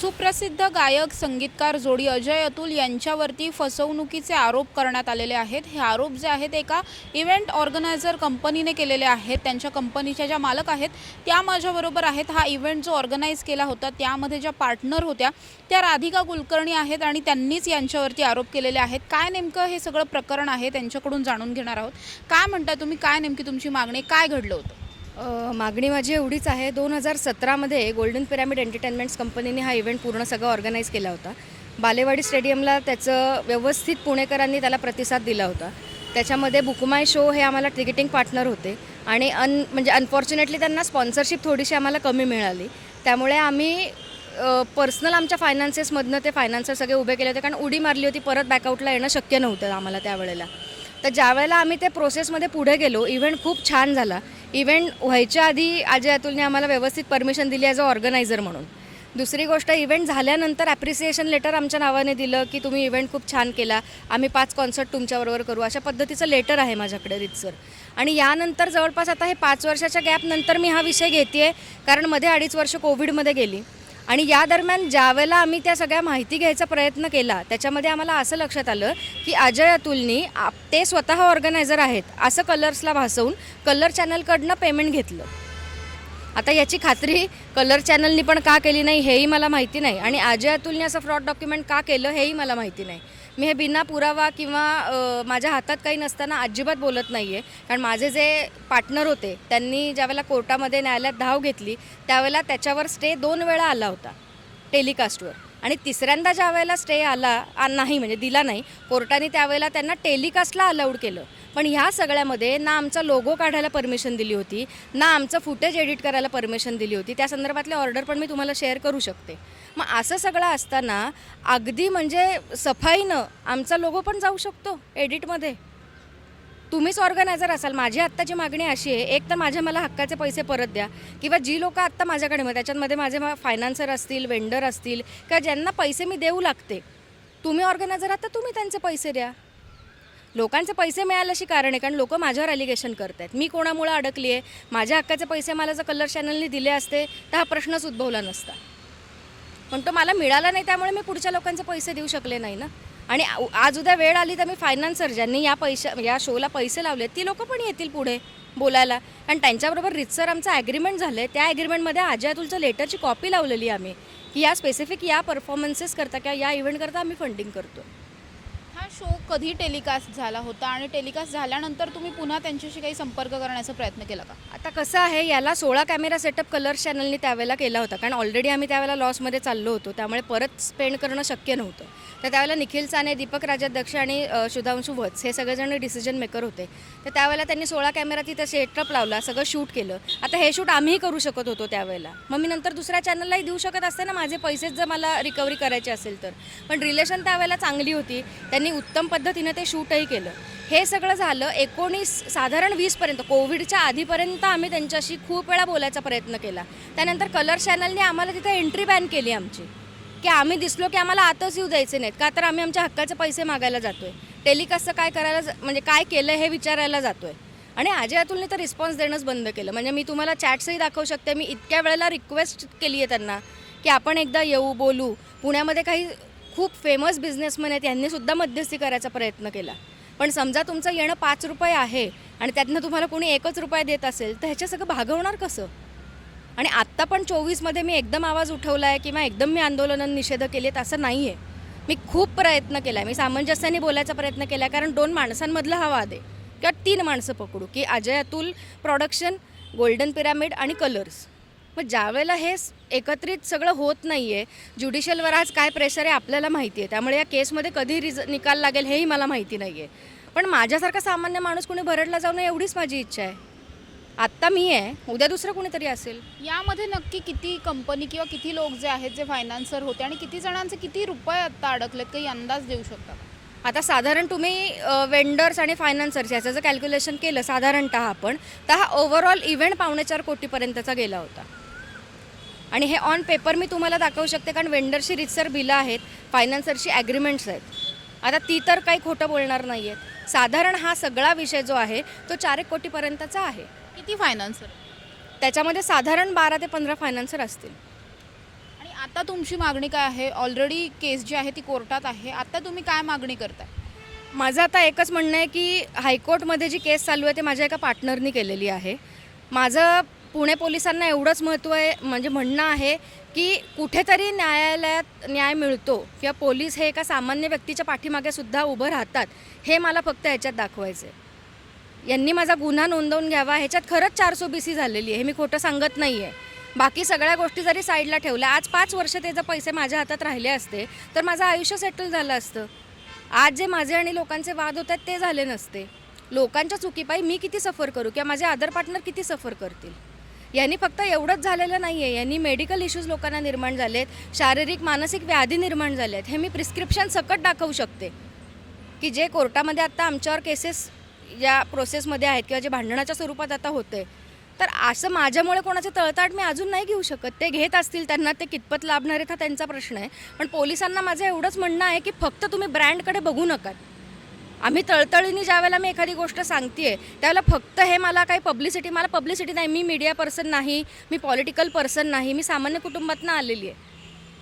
सुप्रसिद्ध गायक संगीतकार जोडी अजय अतुल यांच्यावरती फसवणुकीचे आरोप करण्यात आलेले आहेत. हे आरोप जे आहेत एका इव्हेंट ऑर्गनायझर कंपनीने केलेले आहेत. त्यांच्या कंपनीच्या ज्या मालक आहेत त्या माझ्याबरोबर आहेत. हा इव्हेंट जो ऑर्गनाईज केला होता त्यामध्ये ज्या पार्टनर होत्या त्या राधिका कुलकर्णी आहेत आणि त्यांनीच यांच्यावरती आरोप केलेले आहेत. काय नेमकं हे सगळं प्रकरण आहे त्यांच्याकडून जाणून घेणार आहोत. काय म्हणताय तुम्ही? काय नेमकी तुमची मागणी काय घडलं होतं? मागणी माझी एवढीच आहे. दोन हजार सतरामध्ये गोल्डन पिरॅमिड एंटरटेनमेंट्स कंपनीने हा इव्हेंट पूर्ण सगळं ऑर्गनाईज केला होता. बालेवाडी स्टेडियमला त्याचं व्यवस्थित पुणेकरांनी त्याला प्रतिसाद दिला होता. त्याच्यामध्ये बुकमाय शो हे आम्हाला तिकिटिंग पार्टनर होते. आणि अन म्हणजे अनफॉर्च्युनेटली त्यांना स्पॉन्सरशिप थोडीशी आम्हाला कमी मिळाली. त्यामुळे आम्ही पर्सनल आमच्या फायनान्सेसमधनं ते फायनान्सर सगळे उभे केले होते. कारण उडी मारली होती परत बॅकआउटला येणं शक्य नव्हतं आम्हाला त्यावेळेला. तर ज्यावेळेला आम्ही ते प्रोसेसमध्ये पुढे गेलो इव्हेंट खूप छान झाला. इव्हेंट व्हायच्या आधी अजय अतुलने आम्हाला व्यवस्थित परमिशन दिली ॲज अ ऑर्गनायझर म्हणून. दुसरी गोष्ट इव्हेंट झाल्यानंतर ॲप्रिसिएशन लेटर आमच्या नावाने दिलं की तुम्ही इव्हेंट खूप छान केला आम्ही पाच कॉन्सर्ट तुमच्याबरोबर करू अशा पद्धतीचं लेटर आहे माझ्याकडे रितसर. आणि यानंतर जवळपास आता हे पाच वर्षाच्या गॅपनंतर मी हा विषय घेते आहे कारण मध्ये अडीच वर्ष कोविडमध्ये गेली. आणि या दरम्यान ज्यावेळेला आम्ही त्या सगळ्या माहिती घ्यायचा प्रयत्न केला त्याच्यामध्ये आम्हाला असं लक्षात आलं की अजय अतुलनी आप ते स्वतः ऑर्गनायझर आहेत असं कलर्सला भासवून कलर चॅनलकडनं पेमेंट घेतलं. आता याची खात्री कलर चॅनलनी पण का केली नाही हेही मला माहिती नाही. आणि अजय अतुलने असं फ्रॉड डॉक्युमेंट का केलं हेही मला माहिती नाही. मी हे बिना पुरावा किंवा माझ्या हातात काही नसताना अजिबात बोलत नाही आहे कारण माझे जे पार्टनर होते त्यांनी ज्यावेळेला कोर्टामध्ये न्यायालयात धाव घेतली त्यावेळेला त्याच्यावर स्टे दोन वेळा आला होता टेलिकास्टवर. आणि तिसऱ्यांदा ज्या वेळेला स्टे आला नाही म्हणजे दिला नाही कोर्टाने त्यावेळेला त्यांना टेलिकास्टला अलाउड केलं. पण ह्या सगळ्यामध्ये ना आमचा लोगो काढायला परमिशन दिली होती ना आमचं फुटेज एडिट करायला परमिशन दिली होती. त्या संदर्भातले ऑर्डर पण मी तुम्हाला शेअर करू शकते. मग असं सगळं असताना अगदी म्हणजे सफाईनं आमचा लोगो पण जाऊ शकतो एडिटमध्ये तुम्हीच ऑर्गनायझर असाल. माझी आत्ताची मागणी अशी आहे एक तर माझ्या मला हक्काचे पैसे परत द्या किंवा जी लोकं आत्ता माझ्याकडे मग त्याच्यामध्ये माझे फायनान्सर असतील वेंडर असतील किंवा ज्यांना पैसे मी देऊ लागते तुम्ही ऑर्गनायझर आहात तर तुम्ही त्यांचे पैसे द्या. लोकांचे पैसे मिळायला अशी कारण आहे कारण लोक माझ्यावर अलिगेशन करत आहेत मी कोणामुळे अडकली आहे? माझ्या हक्काचे पैसे मला जर कलर चॅनलने दिले असते तर हा प्रश्नच उद्भवला नसता. पण तो मला मिळाला नाही त्यामुळे मी पुढच्या लोकांचे पैसे देऊ शकले नाही ना? आणि आज उद्या वेळ आली तर मी फायनान्सर ज्यांनी या पैशा या शोला पैसे लावले ती लोक पण येतील पुढे बोलायला. आणि त्यांच्याबरोबर रितसर आमचं ॲग्रीमेंट झालं आहे त्या ॲग्रीमेंटमध्ये अजय अतुलच्या लेटरची कॉपी लावलेली आम्ही की या स्पेसिफिक या परफॉर्मन्सेस करता किंवा या इव्हेंट करता आम्ही फंडिंग करतो हा शो कधी टेलिकास्ट झाला होता आणि टेलिकास्ट झाल्यानंतर तुम्ही पुन्हा त्यांच्याशी काही संपर्क करण्याचा प्रयत्न केला का? आता कसं आहे याला सोळा कॅमेरा सेटअप कलर्स चॅनलनी त्यावेळेला केला होता. कारण ऑलरेडी आम्ही त्यावेळेला लॉसमध्ये चाललो होतो. त्यामुळे परत स्पेंड करणं शक्य नव्हतं. तर त्यावेळेला निखिल साने दीपक राजाध्यक्ष आणि शुधांशु वत्स हे सगळेजण डिसिजन मेकर होते. तर त्यावेळेला त्यांनी सोळा कॅमेरा तिथं सेटअप लावला सगळं शूट केलं. आता हे शूट आम्हीही करू शकत होतो त्यावेळेला. मग मी नंतर दुसऱ्या चॅनललाही देऊ शकत असते ना माझे पैसेच जर मला रिकव्हरी करायचे असेल तर. पण रिलेशन त्यावेळेला चांगली होती. त्यांनी उत्तम पद्धतीनं ते शूटही केलं. हे सगळं झालं एकोणीस साधारण वीसपर्यंत कोविडच्या आधीपर्यंत आम्ही त्यांच्याशी खूप वेळा बोलायचा प्रयत्न केला. त्यानंतर कलर चॅनलने आम्हाला तिथे एंट्री बॅन केली आमची. की आम्ही दिसलो की आम्हाला आतच येऊ द्यायचे नाहीत का तर आम्ही आमच्या हक्काचे पैसे मागायला जातोय. टेलिकास्टचं काय करायला म्हणजे काय केलं हे विचारायला जातोय. आणि अजय अतुलने तर रिस्पॉन्स देणंच बंद केलं. म्हणजे मी तुम्हाला चॅट्सही दाखवू शकते मी इतक्या वेळेला रिक्वेस्ट केली आहे त्यांना की आपण एकदा येऊ बोलू. पुण्यामध्ये काही खूप फेमस बिझनेसमॅन आहेत यांनीसुद्धा मध्यस्थी करायचा प्रयत्न केला. पण समजा तुमचं येणं पाच रुपये आहे आणि त्यातनं तुम्हाला कोणी एकच रुपये देत असेल तर ह्याच्या सगळं भागवणार कसं? आणि आत्ता पण चोवीसमध्ये मी एकदम आवाज उठवला आहे किंवा एकदम मी आंदोलनं निषेध केली आहेत असं नाही आहे मी खूप प्रयत्न केला आहे मी सामंजस्याने बोलायचा प्रयत्न केला आहे कारण दोन माणसांमधला हा वाद आहे. किंवा तीन माणसं पकडू की Ajay Atul production Golden Pyramid आणि कलर्स मग ज्यावेळेला हे एकत्रित सगळं होत नाही आहे ज्युडिशियलवर आज काय प्रेशर आहे आपल्याला माहिती आहे. त्यामुळे या केसमध्ये कधी रिज निकाल लागेल हेही मला माहिती नाही आहे पण माझ्यासारखा सामान्य माणूस कोणी भरडला जाऊ नये एवढीच माझी इच्छा आहे. आत्ता मी आहे उद्या दुसरं कोणीतरी असेल. यामध्ये नक्की किती कंपनी किंवा किती लोक जे आहेत जे फायनान्सर होते आणि किती जणांचे किती रुपये आता अडकलेत काही अंदाज देऊ शकता? आता साधारण तुम्ही वेंडर्स आणि फायनान्सर्स याचं जर कॅल्क्युलेशन केलं साधारणतः आपण तर हा ओव्हरऑल इव्हेंट पावणे चार कोटीपर्यंतचा गेला होता. आणि हे ऑन पेपर मी तुम्हाला दाखवू शकते कारण वेंडरची रितसर बिलं आहेत फायनान्सरची ॲग्रीमेंट्स आहेत. आता ती तर काही खोटं बोलणार नाही आहेत साधारण हा सगळा विषय जो आहे तो चार एक कोटीपर्यंतचा आहे. किती फायनान्सर त्याच्यामध्ये साधारण बारा ते पंधरा फायनान्सर असतील. आणि आता तुमची मागणी काय आहे? ऑलरेडी केस जी आहे ती कोर्टात आहे. आता तुम्ही काय मागणी करताय? माझं आता एकच म्हणणं आहे की हायकोर्टमध्ये जी केस चालू आहे ते माझ्या एका पार्टनरनी केलेली आहे. माझं पुणे पोलिसांना एवढंच महत्त्व आहे म्हणजे म्हणणं आहे की कुठेतरी न्यायालयात न्याय मिळतो किंवा पोलीस हे एका सामान्य व्यक्तीच्या पाठीमागे सुद्धा उभं राहतात हे मला फक्त ह्याच्यात दाखवायचं आहे यांनी माझा गुन्हा नोंदवून घ्यावा ह्याच्यात खरंच चारसो बी सी झालेली आहे हे मी खोटं सांगत नाही आहे बाकी सगळ्या गोष्टी जरी साईडला ठेवल्या आज पाच वर्ष ते जर पैसे माझ्या हातात राहिले असते तर माझं आयुष्य सेटल झालं असतं. आज जे माझे आणि लोकांचे वाद होत आहेत ते झाले नसते. लोकांच्या चुकीपायी मी किती सफर करू किंवा माझे अदर पार्टनर किती सफर करतील? यांनी फक्त एवढंच झालेलं नाही आहे यांनी मेडिकल इश्यूज लोकांना निर्माण झालेत शारीरिक मानसिक व्याधी निर्माण झाले आहेत हे मी प्रिस्क्रिप्शन सकट दाखवू शकते. की जे कोर्टामध्ये आत्ता आमच्यावर केसेस या प्रोसेसमध्ये आहेत किंवा जे भांडणाच्या स्वरूपात आता होते तर असं माझ्यामुळे कोणाचे तळताट मी अजून नाही घेऊ शकत. ते घेत असतील त्यांना ते कितपत लाभणार आहेत हा त्यांचा प्रश्न आहे. पण पोलिसांना माझं एवढंच म्हणणं आहे की फक्त तुम्ही ब्रँडकडे बघू नका. आम्ही तळतळीने ज्या वेळेला मी एखादी गोष्ट सांगते त्यावेळेला फक्त हे मला काही पब्लिसिटी मला पब्लिसिटी नाही. मी मीडिया पर्सन नाही मी पॉलिटिकल पर्सन नाही मी सामान्य कुटुंबातनं आलेली आहे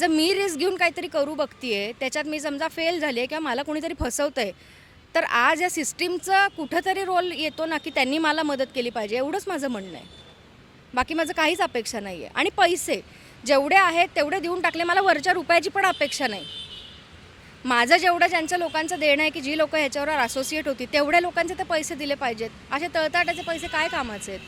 जर मी रिस्क घेऊन काहीतरी करू बघतीये त्याच्यात मी समजा फेल झाली आहे किंवा मला कोणीतरी फसवतं आहे तर आज या सिस्टीमचा कुठंतरी रोल येतो ना की त्यांनी मला मदत केली पाहिजे एवढंच माझं म्हणणं आहे. बाकी माझं काहीच अपेक्षा नाही आहे आणि पैसे जेवढे आहेत तेवढे देऊन टाकले मला वरच्या रुपयाची पण अपेक्षा नाही. माझं जेवढं ज्यांच्या लोकांचं देणं आहे की जी लोक ह्याच्यावर असोसिएट होती तेवढ्या लोकांचे ते पैसे दिले पाहिजेत. असे तळताटाचे पैसे काय कामाचे आहेत?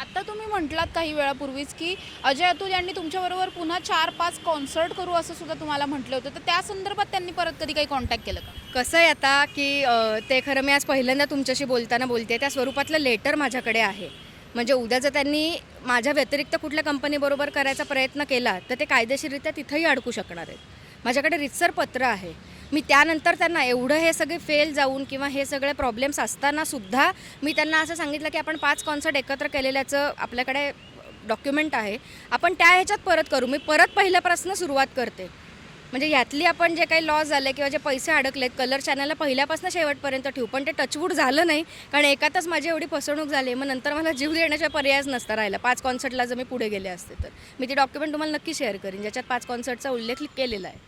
आता तुम्ही म्हटलात काही वेळापूर्वीच की अजय अतुल यांनी तुमच्याबरोबर पुन्हा चार पाच कॉन्सर्ट करू असं सुद्धा तुम्हाला म्हटलं होतं. तर त्या संदर्भात त्यांनी परत कधी काही कॉन्टॅक्ट केलं का? कसं आहे आता की अ, ते खरं मी आज पहिल्यांदा तुमच्याशी बोलताना बोलते त्या स्वरूपातलं लेटर माझ्याकडे आहे. म्हणजे उद्या जर त्यांनी माझ्या व्यतिरिक्त कुठल्या कंपनीबरोबर करायचा प्रयत्न केला तर ते कायदेशीररित्या तिथंही अडकू शकणार आहेत. माझ्याकडे रितसर पत्र आहे. मी त्यानंतर त्यांना एवढं हे सगळे फेल जाऊन किंवा हे सगळे प्रॉब्लेम्स असताना सुद्धा मी त्यांना असं सांगितलं की आपण पाच कॉन्सर्ट एकत्र केलेल्याचं आपल्याकडे डॉक्युमेंट आहे. आपण त्या ह्याच्यात परत करू. मी परत पहिल्यापासून सुरुवात करते. म्हणजे यातली आपण जे काही लॉस झाले किंवा जे पैसे अडकलेत कलर चॅनलला पहिल्यापासून शेवटपर्यंत ठेवू. पण ते टचवूड झालं नाही. कारण एकातच माझी एवढी फसवणूक झाली. मग नंतर मला जीव देण्याचा पर्यायच नसता राहिला. पाच कॉन्सर्टला जर मी पुढे गेले असते तर. मी ते डॉक्युमेंट तुम्हाला नक्की शेअर करीन. ज्याच्यात पाच कॉन्सर्टचा उल्लेख केलेला आहे.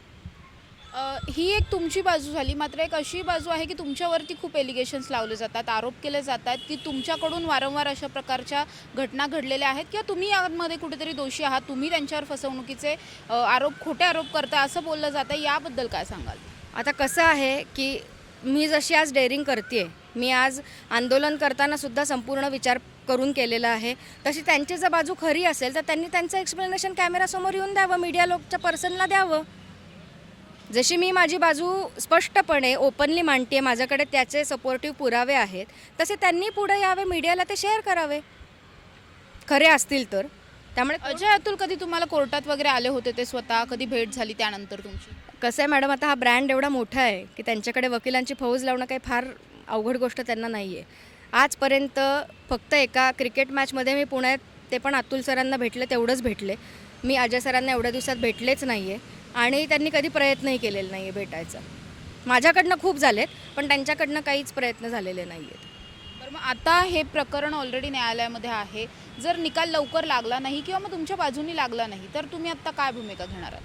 ही एक तुमची बाजू झाली. मात्र एक अशी बाजू आहे की तुमच्यावरती खूप एलिगेशन्स लावले जातात आरोप केले जातात की तुमच्याकडून वारंवार अशा प्रकारच्या घटना घडलेल्या आहेत किंवा तुम्ही यामध्ये कुठेतरी दोषी आहात तुम्ही त्यांच्यावर फसवणुकीचे आरोप खोटे आरोप करता असं बोललं जातं याबद्दल काय सांगाल? आता कसं आहे की मी जशी आज डेअरिंग करते मी आज आंदोलन करताना सुद्धा संपूर्ण विचार करून केलेला आहे. तशी त्यांची जर बाजू खरी असेल तर त्यांनी त्यांचं एक्सप्लेनेशन कॅमेरासमोर येऊन द्यावं मीडिया लोकच्या पर्सनला द्यावं. जशी मी माझी बाजू स्पष्टपणे ओपनली मांडते माझ्याकडे त्याचे सपोर्टिव्ह पुरावे आहेत तसे त्यांनी पुढे यावे मीडियाला ते शेअर करावे. खरे असतील तर. त्यामुळे अजय अतुल कधी तुम्हाला कोर्टात वगैरे आले होते ते स्वतः? कधी भेट झाली त्यानंतर तुमची? कसं आहे मॅडम आता हा ब्रँड एवढा मोठा आहे की त्यांच्याकडे वकिलांची फौज लावणं काही फार अवघड गोष्ट त्यांना नाही आहे आजपर्यंत फक्त एका क्रिकेट मॅचमध्ये मी पुण्यात ते पण अतुल सरांना भेटले तेवढंच भेटले. मी अजय सरांना एवढ्या दिवसात भेटलेच नाही आहे आणि त्यांनी कधी प्रयत्नही केलेला नाही आहे भेटायचा. माझ्याकडनं खूप झालेत पण त्यांच्याकडनं काहीच प्रयत्न झालेले नाही आहेत बरं मग आता हे प्रकरण ऑलरेडी न्यायालयामध्ये आहे. जर निकाल लवकर लागला नाही किंवा मग तुमच्या बाजूनी लागला नाही तर तुम्ही आता काय भूमिका घेणार आहात?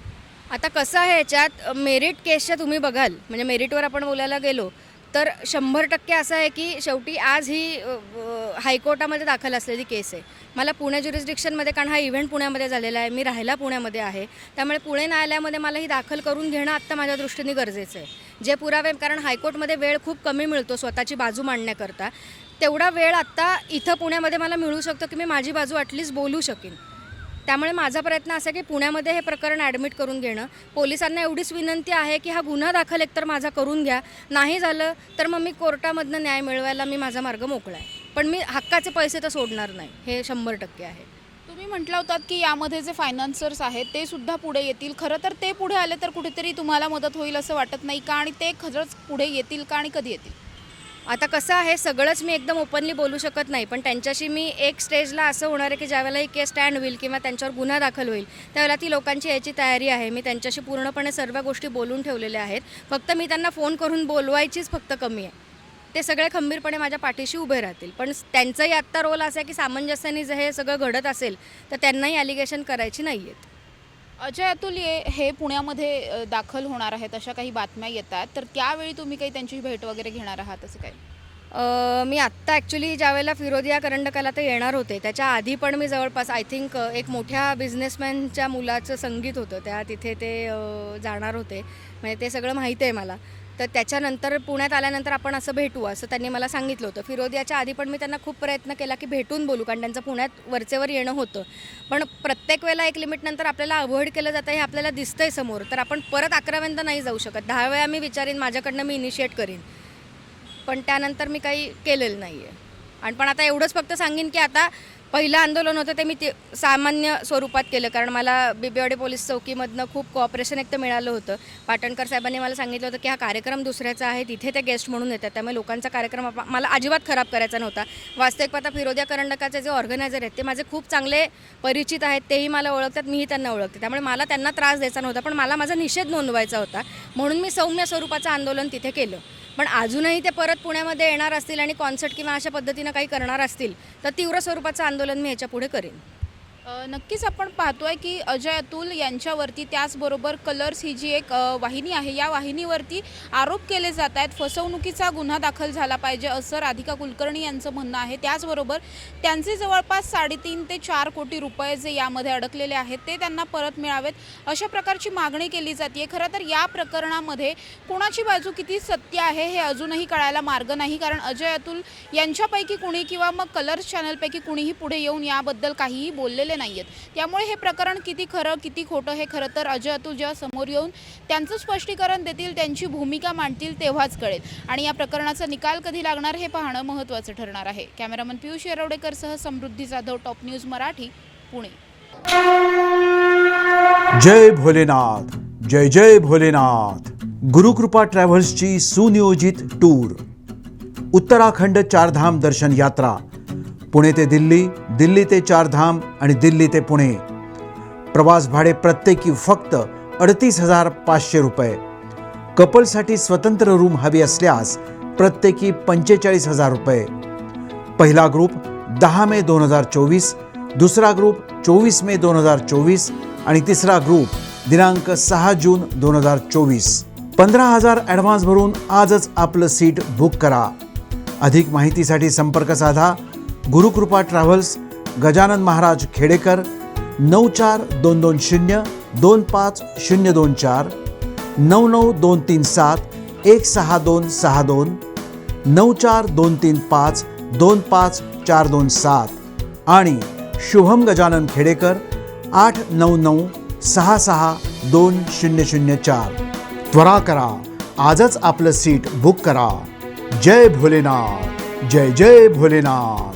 आता कसं आहे याच्यात मेरिट केसच्या तुम्ही बघाल म्हणजे मेरिटवर आपण बोलायला गेलो तर शंभर टक्के असं आहे की शेवटी आज ही हायकोर्टामध्ये दाखल असलेली केस आहे. मला पुणे ज्युरिस्डिक्शनमध्ये कारण हा इव्हेंट पुण्यामध्ये झालेला आहे मी राहायला पुण्यामध्ये आहे. त्यामुळे पुणे न्यायालयामध्ये मला ही दाखल करून घेणं आत्ता माझ्या दृष्टीने गरजेचं आहे. जे पुरावे कारण हायकोर्टमध्ये वेळ खूप कमी मिळतो स्वतःची बाजू मांडण्याकरता. तेवढा वेळ आत्ता इथं पुण्यामध्ये मला मिळू शकतो की मी माझी बाजू ॲटलिस्ट बोलू शकेन. त्यामुळे माझा प्रयत्न असा आहे की पुण्यामध्ये हे प्रकरण ॲडमिट करून घेणं. पोलिसांना एवढीच विनंती आहे की हा गुन्हा दाखल एकतर माझा करून घ्या. नाही झालं तर मग मी कोर्टामधनं न्याय मिळवायला मी माझा मार्ग मोकळा आहे. पण मी हक्काचे पैसे तर सोडणार नाही. हे शंभर टक्के आहे. तुम्ही म्हटलं होतात की यामध्ये जे फायनान्सर्स आहेत ते सुद्धा पुढे येतील. खरं तर ते पुढे आले तर कुठेतरी तुम्हाला मदत होईल असं वाटत नाही का? आणि ते खरंच पुढे येतील का? आणि कधी येतील? आता कसं आहे सगळंच मी एकदम ओपनली बोलू शकत नाही पण त्यांच्याशी मी एक स्टेजला असं होणार आहे की ज्यावेळेला ही केस स्टँड होईल किंवा त्यांच्यावर गुन्हा दाखल होईल त्यावेळेला ती लोकांची याची तयारी आहे. मी त्यांच्याशी पूर्णपणे सर्व गोष्टी बोलून ठेवलेल्या आहेत. फक्त मी त्यांना फोन करून बोलवायचीच फक्त कमी आहे. ते सगळे खंबीरपणे माझ्या पाठीशी उभे राहतील. पण त्यांचाही आत्ता रोल असा आहे की सामंजस्याने जर हे सगळं घडत असेल तर त्यांनाही ॲलिगेशन करायची नाही आहेत अजय अतुल हे पुण्यामध्ये दाखल होणार आहेत अशा काही बातम्या येतात. तर त्यावेळी तुम्ही काही त्यांची भेट वगैरे घेणार आहात असं काही? मी आत्ता ॲक्च्युली ज्यावेळेला फिरोदिया करंडकाला ते येणार होते त्याच्या आधी पण मी जवळपास आय थिंक एक मोठ्या बिझनेसमॅनच्या मुलाचं संगीत होतं. त्या तिथे ते जाणार होते. म्हणजे ते सगळं माहीत आहे मला. तर त्याच्यानंतर पुण्यात आल्यानंतर आपण असं भेटू असं त्यांनी मला सांगितलं होतं. फिरोदियाच्या आधी पण मी त्यांना खूप प्रयत्न केला की भेटून बोलू कारण त्यांचं पुण्यात वरचेवर येणं होतं. पण प्रत्येक वेळेला एक लिमिटनंतर आपल्याला अवॉइड केलं जातं हे आपल्याला दिसतंय समोर. तर आपण परत अकराव्यांदा नाही जाऊ शकत. दहा वेळा मी विचारेन माझ्याकडनं मी इनिशिएट करीन. पण त्यानंतर मी काही केलेलं नाही आहे आणि पण आता एवढंच फक्त सांगेन की आता पहिलं आंदोलन होतं ते मी ते सामान्य स्वरूपात केलं कारण मला बिबेवाडी पोलीस चौकीमधनं खूप कॉपरेशन एक तर मिळालं होतं. पाटणकर साहेबांनी मला सांगितलं होतं की हा कार्यक्रम दुसऱ्याचा आहे तिथे ते गेस्ट म्हणून येतात. त्यामुळे लोकांचा कार्यक्रम मला अजिबात खराब करायचा नव्हता. वास्तविक पाहता फिरोद्या करंडकाचे जे ऑर्गनायझर आहेत ते माझे खूप चांगले परिचित आहेत तेही मला ओळखतात मीही त्यांना ओळखते. त्यामुळे मला त्यांना त्रास द्यायचा नव्हता पण मला माझा निषेध नोंदवायचा होता. म्हणून मी सौम्य स्वरूपाचं आंदोलन तिथे केलं. पण अजूनही ते परत पुण्यामध्ये येणार असतील आणि कॉन्सर्ट किंवा अशा पद्धतीनं काही करणार असतील तर तीव्र स्वरूपाचं आंदोलन मी ह्याच्या पुढे करेन. नक्कीच आपण पाहतोय की अजय अतुल यांच्यावरती त्याचबरोबर कलर्स ही जी एक वाहिनी आहे या वाहिनीवरती आरोप केले जात आहेत. फसवणुकीचा गुन्हा दाखल झाला पाहिजे असं राधिका कुलकर्णी यांचं म्हणणं आहे. त्याचबरोबर त्यांचे जवळपास साडेतीन ते चार कोटी रुपये जे यामध्ये अडकलेले आहेत ते त्यांना परत मिळावेत अशा प्रकारची मागणी केली जाते खरं तर या प्रकरणामध्ये कोणाची बाजू किती सत्य आहे हे अजूनही कळायला मार्ग नाही. कारण अजय अतुल यांच्यापैकी कुणी किंवा मग कलर्स चॅनलपैकी कुणीही पुढे येऊन याबद्दल काहीही बोललेले नाही आहेत त्यामुळे हे प्रकरण किती खरं किती खोटं हे खरं तर अजय अतुल जेव्हा समोर येऊन त्यांचं स्पष्टीकरण देतील त्यांची भूमिका मांडतील तेव्हाच कळेल. आणि या प्रकरणाचा निकाल कधी लागणार हे पाहणं महत्त्वाचं ठरणार आहे. कॅमेरामन पियुष येरवडेकरसह समृद्धी जाधव टॉप न्यूज मराठी पुणे. जय भोलेनाथ जय जय भोलेनाथ. गुरुकृपा ट्रॅव्हल्सची सुनियोजित टूर. उत्तराखंड चारधाम दर्शन यात्रा. पुणे ते दिल्ली दिल्ली ते चारधाम आणि दिल्ली ते पुणे. प्रवास भाडे प्रत्येकी फक्त अडतीस हजार पाचशे रुपये. कपलसाठी स्वतंत्र रूम हवी असल्यास प्रत्येकी पंचेचाळीस हजार रुपये. पहिला ग्रुप दहा मे दोन हजार चोवीस दुसरा ग्रुप चोवीस मे दोन हजार चोवीस आणि तिसरा ग्रुप दिनांक सहा जून दोन हजार चोवीस. पंधरा हजार ॲडव्हान्स भरून आजच आपलं सीट बुक करा. अधिक माहितीसाठी संपर्क साधा गुरुकृपा ट्रॅव्हल्स गजानन महाराज खेडेकर नऊ चार दोन दोन शून्य दोन पाच शून्य दोन चार नऊ नऊ दोन तीन सात एक सहा दोन सहा दोन नऊ चार दोन तीन पाच दोन पाच चार दोन सात आणि शुभम गजानन खेडेकर आठ नऊ नऊ सहा सहा दोन शून्य शून्य चार. त्वरा करा. आजच आपलं सीट बुक करा. जय भोलेनाथ. जय जय Bholenath.